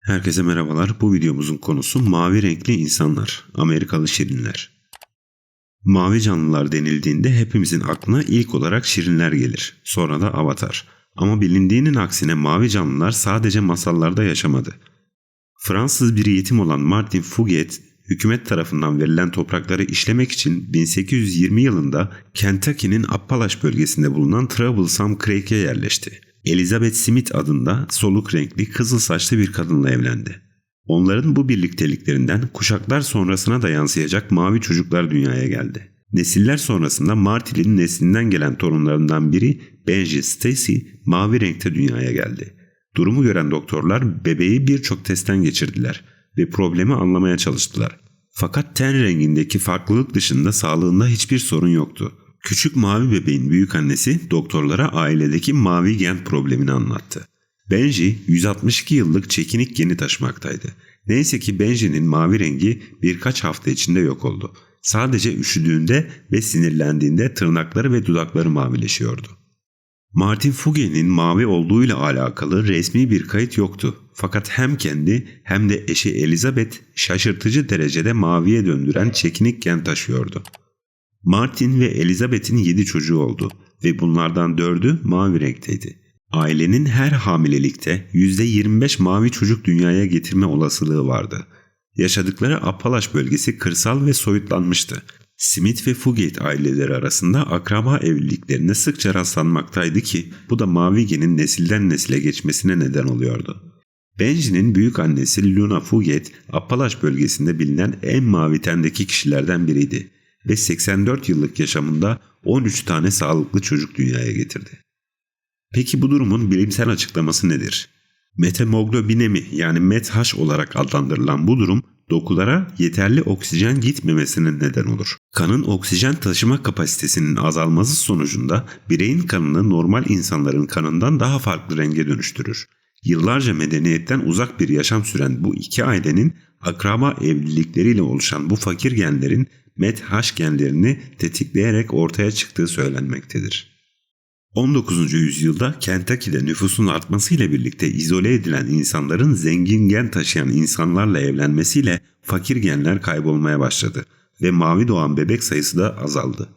Herkese merhabalar. Bu videomuzun konusu mavi renkli insanlar, Amerikalı şirinler. Mavi canlılar denildiğinde hepimizin aklına ilk olarak şirinler gelir. Sonra da avatar. Ama bilindiğinin aksine mavi canlılar sadece masallarda yaşamadı. Fransız bir yetim olan Martin Fouquet, hükümet tarafından verilen toprakları işlemek için 1820 yılında Kentucky'nin Appalaç bölgesinde bulunan Troublesome Creek'e yerleşti. Elizabeth Smith adında soluk renkli kızıl saçlı bir kadınla evlendi. Onların bu birlikteliklerinden kuşaklar sonrasına da yansıyacak mavi çocuklar dünyaya geldi. Nesiller sonrasında Marty'nin neslinden gelen torunlarından biri Benji Stacy mavi renkte dünyaya geldi. Durumu gören doktorlar bebeği birçok testten geçirdiler ve problemi anlamaya çalıştılar. Fakat ten rengindeki farklılık dışında sağlığında hiçbir sorun yoktu. Küçük mavi bebeğin büyük annesi doktorlara ailedeki mavi gen problemini anlattı. Benji 162 yıllık çekinik geni taşımaktaydı. Neyse ki Benji'nin mavi rengi birkaç hafta içinde yok oldu. Sadece üşüdüğünde ve sinirlendiğinde tırnakları ve dudakları mavileşiyordu. Martin Fuge'nin mavi olduğuyla alakalı resmi bir kayıt yoktu. Fakat hem kendi hem de eşi Elizabeth şaşırtıcı derecede maviye döndüren çekinik gen taşıyordu. Martin ve Elizabeth'in 7 çocuğu oldu ve bunlardan 4'ü mavi renkteydi. Ailenin her hamilelikte %25 mavi çocuk dünyaya getirme olasılığı vardı. Yaşadıkları Appalaç bölgesi kırsal ve soyutlanmıştı. Smith ve Fugate aileleri arasında akraba evliliklerine sıkça rastlanmaktaydı ki bu da mavi genin nesilden nesile geçmesine neden oluyordu. Benji'nin büyük annesi Luna Fugate, Appalaç bölgesinde bilinen en mavi tendeki kişilerden biriydi ve 84 yıllık yaşamında 13 tane sağlıklı çocuk dünyaya getirdi. Peki bu durumun bilimsel açıklaması nedir? Metemoglobinemi yani METH olarak adlandırılan bu durum dokulara yeterli oksijen gitmemesine neden olur. Kanın oksijen taşıma kapasitesinin azalması sonucunda bireyin kanını normal insanların kanından daha farklı renge dönüştürür. Yıllarca medeniyetten uzak bir yaşam süren bu iki ailenin akraba evlilikleriyle oluşan bu fakir genlerin MET-H genlerini tetikleyerek ortaya çıktığı söylenmektedir. 19. yüzyılda Kentucky'de nüfusun artmasıyla birlikte izole edilen insanların zengin gen taşıyan insanlarla evlenmesiyle fakir genler kaybolmaya başladı ve mavi doğan bebek sayısı da azaldı.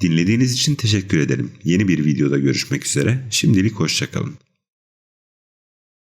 Dinlediğiniz için teşekkür ederim. Yeni bir videoda görüşmek üzere. Şimdilik hoşçakalın.